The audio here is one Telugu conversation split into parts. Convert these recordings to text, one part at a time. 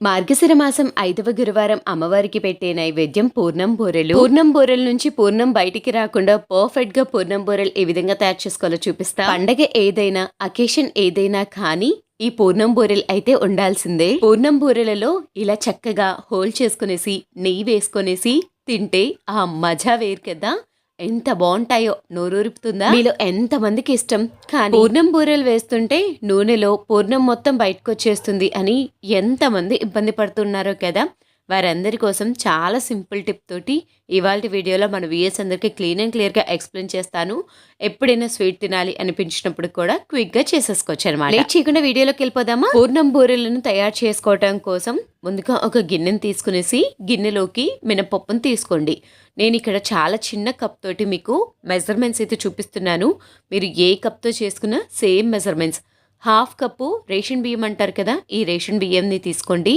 మార్గశిర మాసం ఐదవ గురువారం అమ్మవారికి పెట్టే నైవేద్యం పూర్ణం బూరెలు. పూర్ణం బూరెల నుంచి పూర్ణం బయటికి రాకుండా పర్ఫెక్ట్గా పూర్ణం బూరెలు ఏ విధంగా తయారు చేసుకోవాలో చూపిస్తా. పండగ ఏదైనా అకేషన్ ఏదైనా కానీ ఈ పూర్ణం బూరెలు అయితే ఉండాల్సిందే. పూర్ణం బూరెలలో ఇలా చక్కగా హోల్ చేసుకునేసి నెయ్యి వేసుకునేసి తింటే ఆ మజా వేరు కదా. ఎంత బాగుంటాయో నోరూరుపుతుందా? మీలో ఎంత మందికి ఇష్టం? కానీ పూర్ణం బూరెలు వేస్తుంటే నూనెలో పూర్ణం మొత్తం బయటకు వచ్చేస్తుంది అని ఎంతమంది ఇబ్బంది పడుతున్నారో కదా? వారందరి కోసం చాలా సింపుల్ టిప్ తోటి ఇవాళ వీడియోలో మన విఎస్ అందరికి క్లీన్ అండ్ క్లియర్గా ఎక్స్ప్లెయిన్ చేస్తాను. ఎప్పుడైనా స్వీట్ తినాలి అనిపించినప్పుడు కూడా క్విక్గా చేసేసుకోవచ్చు అనమాట లేట్ చేయకుండా వీడియోలోకి వెళ్ళిపోదామా? పూర్ణం బూరెలను తయారు చేసుకోవటం కోసం ముందుగా ఒక గిన్నెను తీసుకునేసి గిన్నెలోకి మినపప్పును తీసుకోండి. నేను ఇక్కడ చాలా చిన్న కప్ తోటి మీకు మెజర్మెంట్స్ అయితే చూపిస్తున్నాను. మీరు ఏ కప్తో చేసుకున్నా same measurements half cup ration బియ్యం అంటారు కదా ఈ రేషన్ బియ్యంని తీసుకోండి.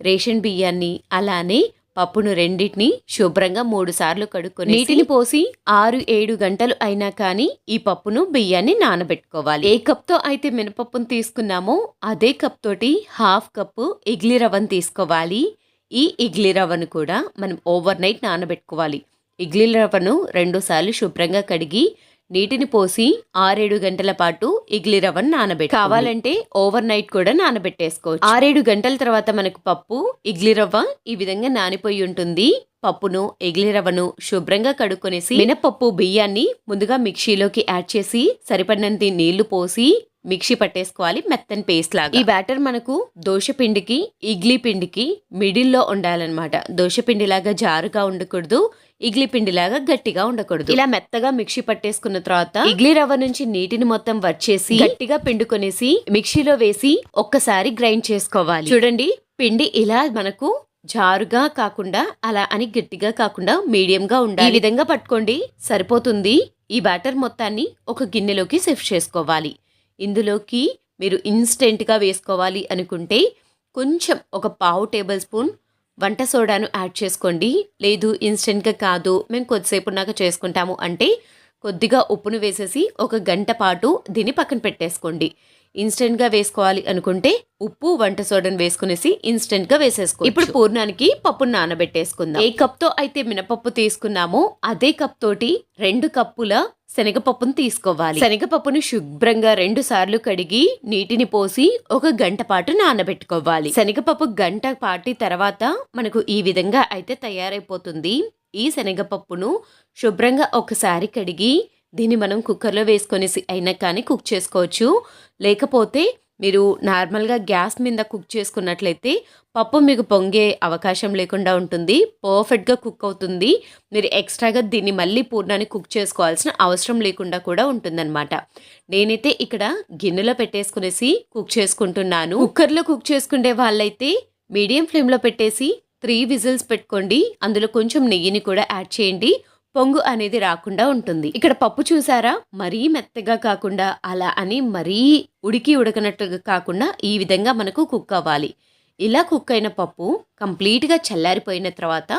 రేషన్ బియ్యాన్ని అలానే పప్పును రెండింటిని శుభ్రంగా మూడు సార్లు కడుక్కొని నీటిని పోసి ఆరు ఏడు గంటలు అయినా కానీ ఈ పప్పును బియ్యాన్ని నానబెట్టుకోవాలి. ఏ కప్తో అయితే మినపప్పును తీసుకున్నామో అదే కప్ తోటి హాఫ్ కప్పు ఇడ్లీ రవ్వను తీసుకోవాలి. ఈ ఇడ్లీ రవ్వను కూడా మనం ఓవర్ నైట్ నానబెట్టుకోవాలి. ఇడ్లీ రవ్వను రెండుసార్లు శుభ్రంగా కడిగి నీటిని పోసి ఆరేడు గంటల పాటు ఇడ్లీ రవ్వను నానబెట్టి కావాలంటే ఓవర్ నైట్ కూడా నానబెట్టేసుకోవచ్చు. ఆరేడు గంటల తర్వాత మనకు పప్పు ఇడ్లీ రవ్వ ఈ విధంగా నానిపోయి ఉంటుంది. పప్పును ఇడ్లీ రవ్వను శుభ్రంగా కడుక్కొనేసి మినపప్పు బియ్యాన్ని ముందుగా మిక్సీలోకి యాడ్ చేసి సరిపడినంత నీళ్ళు పోసి మిక్సీ పట్టేసుకోవాలి మెత్తని పేస్ట్ లాగా. ఈ బ్యాటర్ మనకు దోశ పిండికి ఇడ్లీ పిండికి మిడిల్లో ఉండాలన్నమాట. దోశ పిండి లాగా జారుగా ఉండకూడదు ఇడ్లీ పిండిలాగా గట్టిగా ఉండకూడదు. ఇలా మెత్తగా మిక్సీ పట్టేసుకున్న తర్వాత ఇడ్లీ రవ్వ నుంచి నీటిని మొత్తం వచ్చేసి గట్టిగా పిండుకొనేసి మిక్సీలో వేసి ఒక్కసారి గ్రైండ్ చేసుకోవాలి. చూడండి పిండి ఇలా మనకు జారుగా కాకుండా అలా అని గట్టిగా కాకుండా మీడియం గా ఉండాలి. ఈ విధంగా పట్టుకోండి సరిపోతుంది. ఈ బ్యాటర్ మొత్తాన్ని ఒక గిన్నెలోకి షిఫ్ట్ చేసుకోవాలి. ఇందులోకి మీరు ఇన్స్టెంట్గా వేసుకోవాలి అనుకుంటే కొంచెం ఒక పావు టేబుల్ స్పూన్ వంట సోడాను యాడ్ చేసుకోండి. లేదు ఇన్స్టెంట్గా కాదు మేము కొద్దిసేపు ఉన్నాక చేసుకుంటాము. అంటే కొద్దిగా ఉప్పును వేసేసి ఒక గంట పాటు దీన్ని పక్కన పెట్టేసుకోండి. ఇన్స్టెంట్గా వేసుకోవాలి అనుకుంటే ఉప్పు వంట సోడను వేసుకునేసి ఇన్స్టెంట్గా వేసేసుకో ఇప్పుడు పూర్ణానికి పప్పును నానబెట్టేసుకుందాం. ఏ కప్తో అయితే మినపప్పు తీసుకున్నామో అదే కప్ తోటి రెండు కప్పుల శనగపప్పును తీసుకోవాలి. శనగపప్పును శుభ్రంగా రెండు సార్లు కడిగి నీటిని పోసి ఒక గంట పాటు నానబెట్టుకోవాలి. శనగపప్పు గంట పాటి తర్వాత మనకు ఈ విధంగా అయితే తయారైపోతుంది. ఈ శనగపప్పును శుభ్రంగా ఒకసారి కడిగి దీన్ని మనం కుక్కర్లో వేసుకొనేసి అయినా కానీ కుక్ చేసుకోవచ్చు. లేకపోతే మీరు నార్మల్గా గ్యాస్ మీద కుక్ చేసుకున్నట్లయితే పప్పు మీకు పొంగే అవకాశం లేకుండా ఉంటుంది. పర్ఫెక్ట్గా కుక్ అవుతుంది. మీరు ఎక్స్ట్రాగా దీన్ని మళ్ళీ పూర్ణాన్ని కుక్ చేసుకోవాల్సిన అవసరం లేకుండా కూడా ఉంటుందన్నమాట. నేనైతే ఇక్కడ గిన్నెలో పెట్టేసుకునేసి కుక్ చేసుకుంటున్నాను. కుక్కర్లో కుక్ చేసుకునే వాళ్ళైతే మీడియం ఫ్లేమ్లో పెట్టేసి త్రీ విజిల్స్ పెట్టుకోండి. అందులో కొంచెం నెయ్యిని కూడా యాడ్ చేయండి. పొంగు అనేది రాకుండా ఉంటుంది. ఇక్కడ పప్పు చూసారా? మరీ మెత్తగా కాకుండా అలా అని మరీ ఉడికి ఉడకనట్టుగా కాకుండా ఈ విధంగా మనకు కుక్ అవ్వాలి. ఇలా కుక్ అయిన పప్పు కంప్లీట్గా చల్లారిపోయిన తర్వాత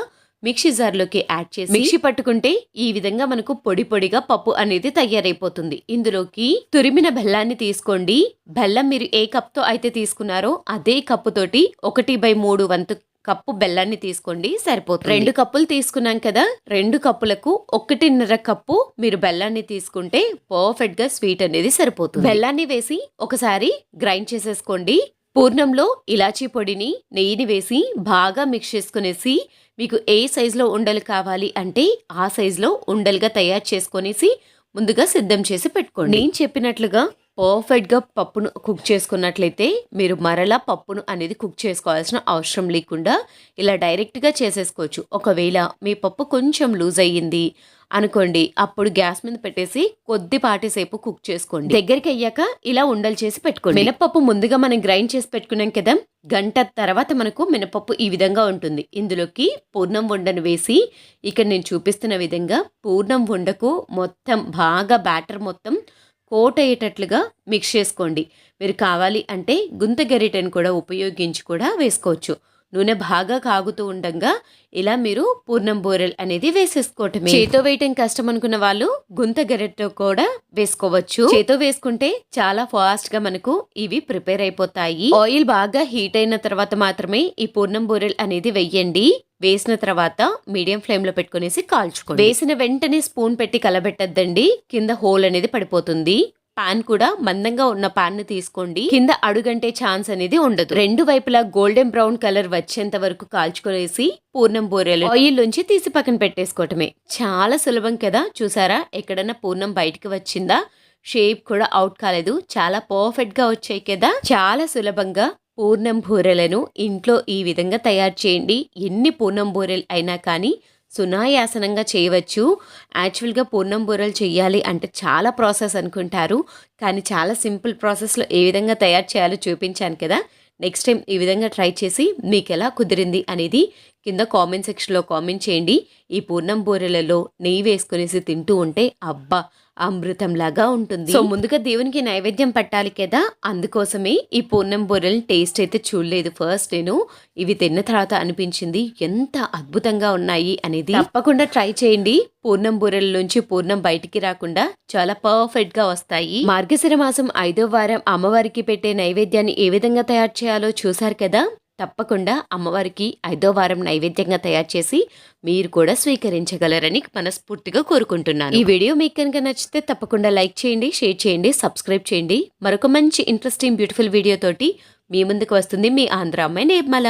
మిక్సీ జార్లోకి యాడ్ చేసి మిక్సీ పట్టుకుంటే ఈ విధంగా మనకు పొడి పొడిగా పప్పు అనేది తయారైపోతుంది. ఇందులోకి తురిమిన బెల్లాన్ని తీసుకోండి. బెల్లం మీరు ఏ కప్తో అయితే తీసుకున్నారో అదే కప్పుతోటి ఒకటి బై మూడు వంతు కప్పు బెల్లాన్ని తీసుకోండి సరిపోతుంది. రెండు కప్పులు తీసుకున్నాం కదా రెండు కప్పులకు ఒకటిన్నర కప్పు మీరు బెల్లాన్ని తీసుకుంటే పర్ఫెక్ట్గా స్వీట్ అనేది సరిపోతుంది. బెల్లాన్ని వేసి ఒకసారి గ్రైండ్ చేసేసుకోండి. పూర్ణంలో ఇలాచీ పొడిని నెయ్యిని వేసి బాగా మిక్స్ చేసుకునేసి మీకు ఏ సైజులో ఉండలు కావాలి అంటే ఆ సైజులో ఉండలుగా తయారు చేసుకొనేసి ముందుగా సిద్ధం చేసి పెట్టుకోండి. నేను చెప్పినట్లుగా పర్ఫెక్ట్గా పప్పును కుక్ చేసుకున్నట్లయితే మీరు మరలా పప్పును అనేది కుక్ చేసుకోవాల్సిన అవసరం లేకుండా ఇలా డైరెక్ట్గా చేసేసుకోవచ్చు. ఒకవేళ మీ పప్పు కొంచెం లూజ్ అయ్యింది అనుకోండి అప్పుడు గ్యాస్ మీద పెట్టేసి కొద్దిపాటి సేపు కుక్ చేసుకోండి. దగ్గరికి అయ్యాక ఇలా ఉండలు చేసి పెట్టుకోండి. మినపప్పు ముందుగా మనం గ్రైండ్ చేసి పెట్టుకున్నాం కదా గంట తర్వాత మనకు మినపప్పు ఈ విధంగా ఉంటుంది. ఇందులోకి పూర్ణం వండను వేసి ఇక్కడ నేను చూపిస్తున్న విధంగా పూర్ణం వండకు మొత్తం బాగా బ్యాటర్ మొత్తం కోట్ అయ్యేటట్లుగా మిక్స్ చేసుకోండి. మీరు కావాలి అంటే గుంత గరిటెను కూడా ఉపయోగించి కూడా వేసుకోవచ్చు. నూనె బాగా కాగుతూ ఉండగా ఇలా మీరు పూర్ణం బూరెలు అనేది వేసేసుకోవటమే. చేతో వేయటం కష్టం అనుకున్న వాళ్ళు గుంత గెరెట్తో కూడా వేసుకోవచ్చు. చేతో వేసుకుంటే చాలా ఫాస్ట్గా మనకు ఇవి ప్రిపేర్ అయిపోతాయి. ఆయిల్ బాగా హీట్ అయిన తర్వాత మాత్రమే ఈ పూర్ణం బూరెలు అనేది వెయ్యండి వేసిన తర్వాత మీడియం ఫ్లేమ్లో పెట్టుకునేసి కాల్చుకోండి. వేసిన వెంటనే స్పూన్ పెట్టి కలబెట్టద్దండి. కింద హోల్ అనేది పడిపోతుంది. పాన్ కూడా మందంగా ఉన్న పాన్ను తీసుకోండి కింద అడుగంటే ఛాన్స్ అనేది ఉండదు రెండు వైపులా గోల్డెన్ బ్రౌన్ కలర్ వచ్చేంత వరకు కాల్చుకునేసి పూర్ణం బూరెలు ఆయిల్ నుంచి తీసి పక్కన పెట్టేసుకోవటమే చాలా సులభం కదా చూసారా ఎక్కడన్నా పూర్ణం బయటికి వచ్చిందా షేప్ కూడా అవుట్ కాలేదు చాలా పర్ఫెక్ట్గా వచ్చాయి కదా చాలా సులభంగా పూర్ణం బూరెలను ఇంట్లో ఈ విధంగా తయారు చేయండి ఎన్ని పూర్ణం బూరెలు అయినా కానీ సునాయాసనంగా చేయవచ్చు. యాక్చువల్గా పూర్ణం బూరెలు చేయాలి అంటే చాలా ప్రాసెస్ అనుకుంటారు. కానీ చాలా సింపుల్ ప్రాసెస్లో ఏ విధంగా తయారు చేయాలో చూపించాను కదా. నెక్స్ట్ టైం ఈ విధంగా ట్రై చేసి మీకు ఎలా కుదిరింది అనేది కింద కామెంట్ సెక్షన్లో కామెంట్ చేయండి. ఈ పూర్ణం బూరెలలో నెయ్యి వేసుకునేసి తింటూ ఉంటే అబ్బా! అమృతంలాగా ఉంటుంది. సో ముందుగా దేవునికి నైవేద్యం పట్టాలి కదా అందుకోసమే ఈ పూర్ణం బూరెలు టేస్ట్ అయితే చూడలేదు ఫస్ట్ నేను. ఇవి తిన్న తర్వాత అనిపించింది ఎంత అద్భుతంగా ఉన్నాయి అనేది. తప్పకుండా ట్రై చేయండి. పూర్ణం బూరెల నుంచి పూర్ణం బయటికి రాకుండా చాలా పర్ఫెక్ట్గా వస్తాయి. మార్గశిర మాసం ఐదో వారం అమ్మవారికి పెట్టే నైవేద్యాన్ని ఏ విధంగా తయారు చేయాలో చూసారు కదా? తప్పకుండా అమ్మవారికి ఐదో వారం నైవేద్యంగా తయారు చేసి మీరు కూడా స్వీకరించగలరని మనస్ఫూర్తిగా కోరుకుంటున్నాను. ఈ వీడియో మీకు కనుక నచ్చితే తప్పకుండా లైక్ చేయండి షేర్ చేయండి సబ్స్క్రైబ్ చేయండి. మరొక మంచి ఇంట్రెస్టింగ్ బ్యూటిఫుల్ వీడియోతోటి మీ ముందుకు వస్తుంది మీ ఆంధ్ర అమ్మాయి నిర్మల.